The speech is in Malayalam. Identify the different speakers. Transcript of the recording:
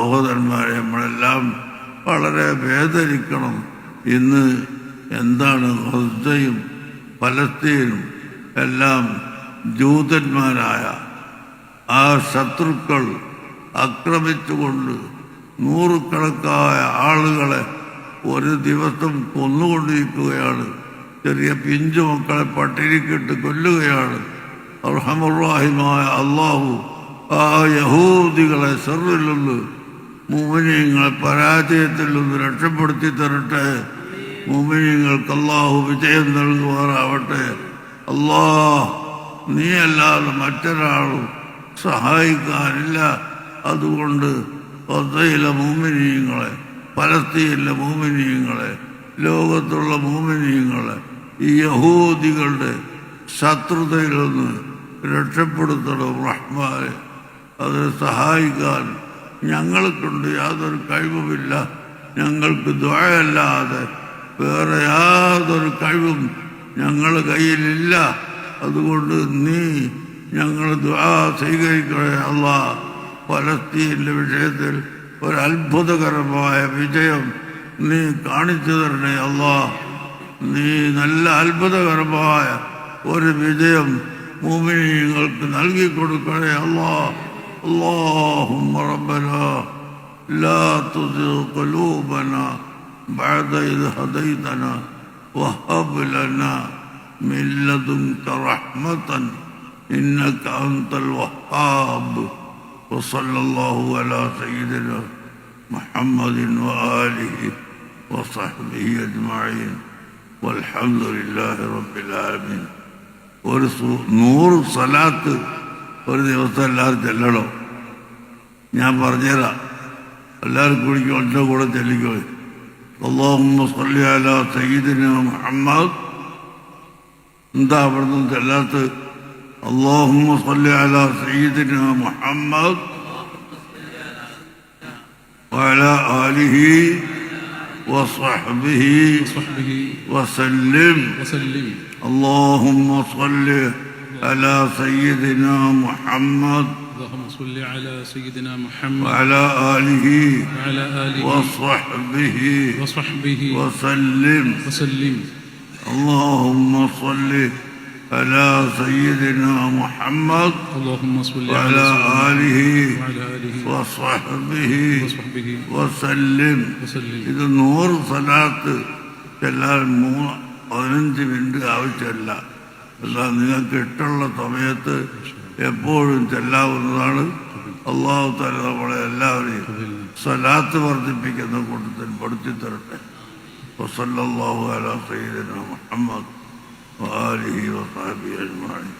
Speaker 1: സഹോദരന്മാരെ നമ്മളെല്ലാം വളരെ വേദനിക്കണം. ഇന്ന് എന്താണ് ഹസ്ദയും ഫലസ്തീനും എല്ലാം ജൂതന്മാരായ ആ ശത്രുക്കൾ ആക്രമിച്ചുകൊണ്ട് നൂറുകണക്കായ ആളുകളെ ഒരു ദിവസം കൊന്നുകൊണ്ടിരിക്കുകയാണ്. ചെറിയ പിഞ്ചു മക്കളെ പട്ടിണിക്കിട്ട് കൊല്ലുകയാണ്. അർഹമുറാഹിമായ അള്ളാഹു ആ യഹൂദികളെ സെറിൽ മുമിനിയങ്ങളെ പരാജയത്തിൽ നിന്ന് രക്ഷപ്പെടുത്തി തരട്ടെ. മോമിനിയങ്ങൾക്ക് അള്ളാഹു വിജയം നൽകുവാറാവട്ടെ അല്ലാ നീ അല്ലാതെ മറ്റൊരാളും സഹായിക്കാനില്ല. അതുകൊണ്ട് ഒത്തയിലെ മോമിനിയങ്ങളെ പലസ്തീനിലെ മോമിനിയങ്ങളെ ലോകത്തുള്ള മോമിനിയങ്ങളെ ഈ യഹൂദികളുടെ ശത്രുതയിൽ നിന്ന് രക്ഷപ്പെടുത്തണം റഹ്മാനെ. അതിനെ സഹായിക്കാൻ ഞങ്ങൾക്കുണ്ട് യാതൊരു കഴിവുമില്ല. ഞങ്ങൾക്ക് ദ്വയല്ലാതെ വേറെ യാതൊരു കഴിവും ഞങ്ങൾ കയ്യിലില്ല. അതുകൊണ്ട് നീ ഞങ്ങൾ സ്വീകരിക്കണേ അല്ല ഫലസ്തീന്റെ വിഷയത്തിൽ ഒരു അത്ഭുതകരമായ വിജയം നീ കാണിച്ചു തരണേ അല്ല നീ നല്ല അത്ഭുതകരമായ ഒരു വിജയം മൂമിനിങ്ങൾക്ക് നൽകി കൊടുക്കണേ അല്ലാ اللهم ربنا لا تزغ قلوبنا بعد إذ هديتنا وهب لنا من لدنك رحمة إنك أنت الوهاب وصلى الله على سيدنا محمد وآله وصحبه أجمعين والحمد لله رب العالمين. ورسول نور صلاته ഒരു ദിവസം എല്ലാവരും ചെല്ലണം ഞാൻ പറഞ്ഞുതരാം എല്ലാവരും കുടിക്കും ഒറ്റ കൂടെ ചെല്ലിക്കോ اللهم صل على سيدنا محمد എന്താ അവിടുന്ന് ചെല്ലാത്ത اللهم صل على سيدنا محمد وعلى آله وصحبه
Speaker 2: وصحبه
Speaker 1: وسلم
Speaker 2: وسلم
Speaker 1: اللهم صل على سيدنا محمد
Speaker 2: اللهم صل على سيدنا محمد
Speaker 1: وعلى آله
Speaker 2: وعلى آله
Speaker 1: وصحبه
Speaker 2: وصحبه
Speaker 1: وسلم
Speaker 2: وسلم
Speaker 1: اللهم صل على سيدنا محمد
Speaker 2: اللهم صل على
Speaker 1: وعلى
Speaker 2: سيدنا
Speaker 1: آله
Speaker 2: وعلى آله
Speaker 1: وصحبه
Speaker 2: وصحبه
Speaker 1: وسلم
Speaker 2: وسلم
Speaker 1: ഇത് നൂറ് സ്ഥലത്ത് ചെല്ലാൻ മൂന്ന് പതിനഞ്ച് മിനിറ്റ് ആവശ്യമില്ല എന്നാൽ നിങ്ങൾക്ക് ഇട്ടുള്ള സമയത്ത് എപ്പോഴും ചെല്ലാവുന്നതാണ്. അള്ളാഹു തല നമ്മളെ എല്ലാവരെയും സ്വലാത്ത് വർദ്ധിപ്പിക്കുന്ന കൂട്ടത്തിൽ പെടുത്തി തരട്ടെ. വസല്ലാഹു അലാ സൈദന മുഹമ്മദ് വാലിഹി വസാബി അജ്മാണി